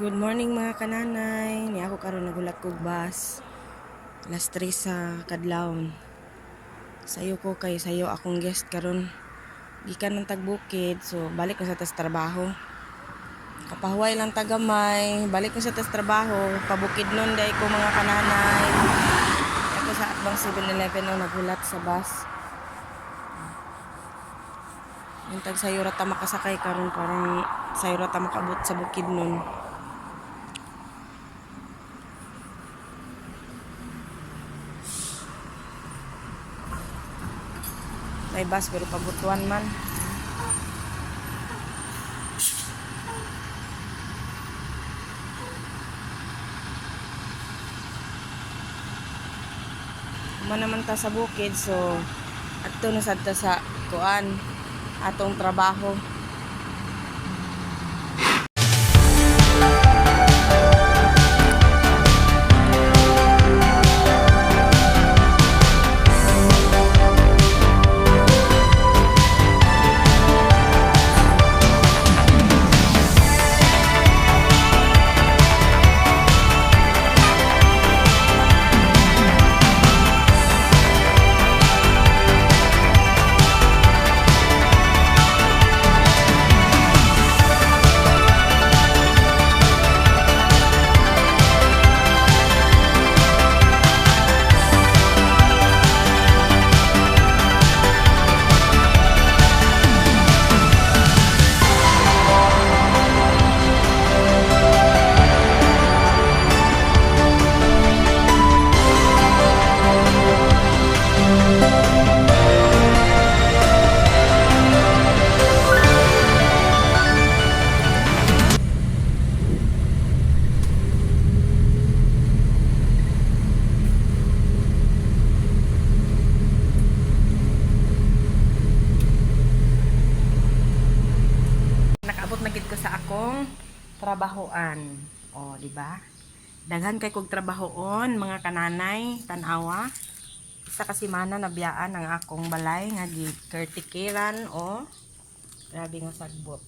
Good morning mga kananay. Ni ako karon nagulat kog bus. Alas 3 sa kadlawon. Sayo ko kay sayo akong guest karon. Gikan ng tagbukid so balik ko sa tas trabaho. Kapahuway lang tagamay, balik ko sa tas trabaho, pabukid nun day ko mga kananay. Ako sa Atbang 7-Eleven nung nagulat sa bus. Yung tag sayo rata makasakay karon karon sayo rata makabot sa bukid nun. May bus pero pabutuan man. Uma naman ta sa bukid so adto na sa kuan atong trabaho. trabahoan. O, di ba? Daghan kay kog trabahoon, mga kananay, tanawa. Isa kasi nabiyaan ang akong balay nga gi kertikiran o grabe nga sagbot.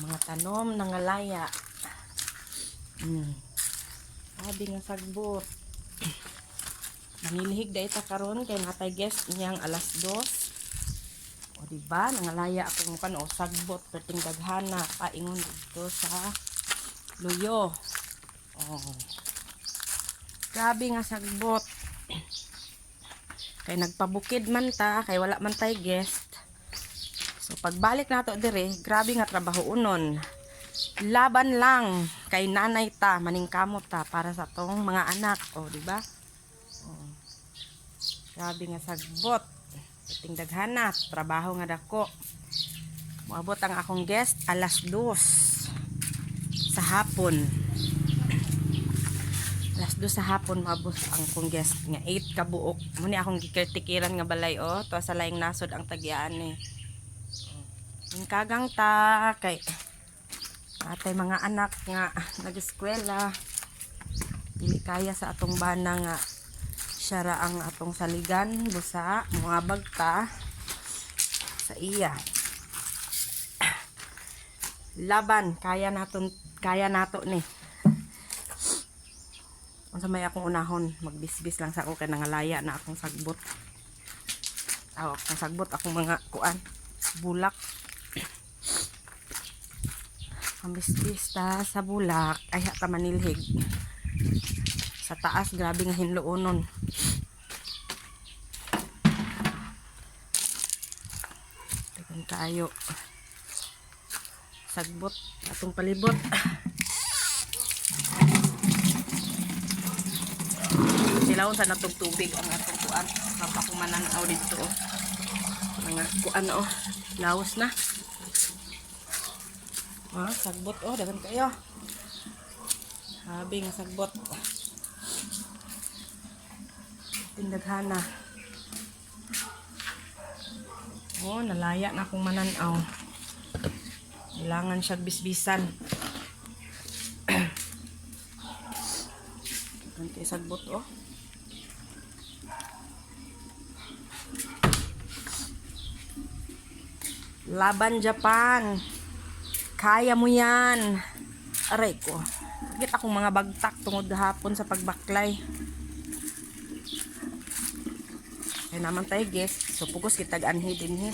Mga tanom nangalaya. Mm. Grabe nga sagbot. Nanilhig da ita karon kay matay guest niyang alas 2 diba? Nangalaya ako mo kano sagbot perting daghana paingon dito sa luyo. Oh. Grabe nga sagbot. Kay nagpabukid man ta, kay wala man tay guest. So pagbalik nato dire, grabe nga trabaho unon. Laban lang kay nanay ta, maningkamot ta para sa tong mga anak, oh, di ba? Oh. Grabe nga sagbot. Ting daghana, trabaho nga dako. Moabot ang akong guest alas 2 sa hapon. Alas 2 sa hapon maabot ang akong guest nga 8 ka buok. Muni akong gikertikiran nga balay oh, to sa laing nasod ang tagyaan ni. Yung kagang ta kay atay mga anak nga nag-eskwela. Dili kaya sa atong bana nga siya ra ang atong saligan busa muabag ta sa iya. Laban kaya naton kaya nato ni. Unsa may akong unahon magbisbis lang sa ako kay nangalaya na akong sagbot. Aw akong sagbot akong mga kuan bulak. Ang bisbis ta sa bulak ay ta manilhig taas. Grabe nga hinloonon Dagan kayo sagbot. Atong palibot. Silawon sa natong tubig ang atong kuan. Mapakumananaw dito oh. mga kuan oh. Laos na. Ah, sagbot oh. Dagan kayo. Sabi nga sagbot tindaghana oh nalaya na akong mananaw kailangan siya bisbisan kay sagbot oh Laban Japan. Kaya mo yan. Aray ko. Bakit akong mga bagtak tungod hapon sa pagbaklay. Kaya naman tayo guys. So pugos kita anhi din he.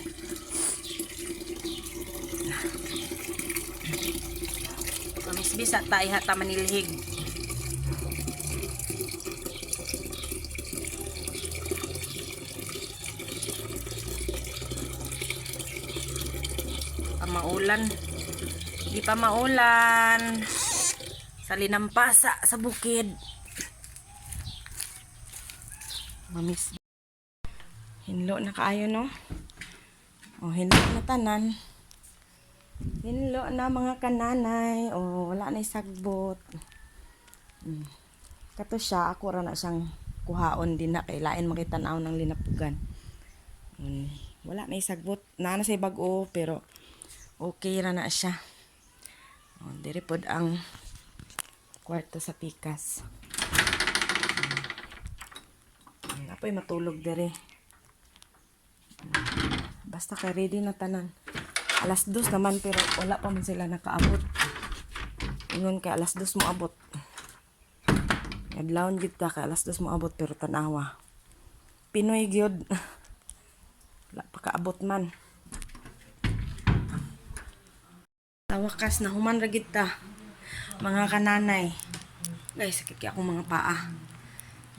Mamisbisa tayo hata manilhig. Maulan. Di pa maulan. Sa linampasa sa bukid. Mamis. Hinlo na kaayo no. O hinlo na tanan. Hinlo na mga kananay. O wala na sagbot. Hmm. Kato siya, ako ra na siyang kuhaon din na kay lain makitanaw ng linapugan. Hmm. Wala na sagbot. Nana sa bag-o pero okay ra na siya. O, diri pod ang kwarto sa pikas. Hmm. Apoy matulog diri. Basta kay ready na tanan. Alas dos naman pero wala pa man sila nakaabot. Ingon kay alas dos mo abot. Adlawon gid ta kay alas dos mo abot pero tanawa. Pinoy gyud. Wala pa kaabot man. Sa wakas na human ra gid ta. Mga kananay. Guys, sakit kay akong mga paa.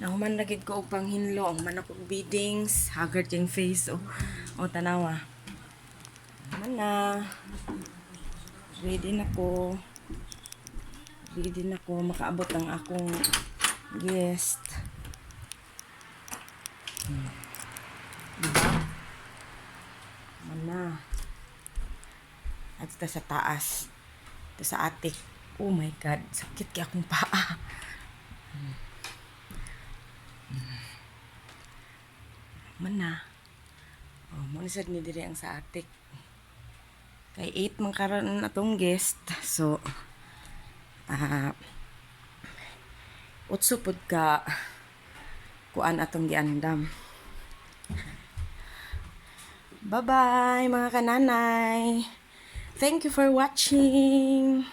Nahuman gid ko og panghinlo ang man akong beadings, haggard yung face o o tanawa. Naman na. Ready na ko. Ready na ko makaabot ang akong guest. Hmm. Na. At sa taas. Ito sa atik. Oh my God. Sakit kaya akong paa. Man na. Oh, mo sad ni diri ang sa atik. Kay 8 man karon atong guest. So ah utso pud ka kuan atong giandam. Bye-bye mga kananay. Thank you for watching.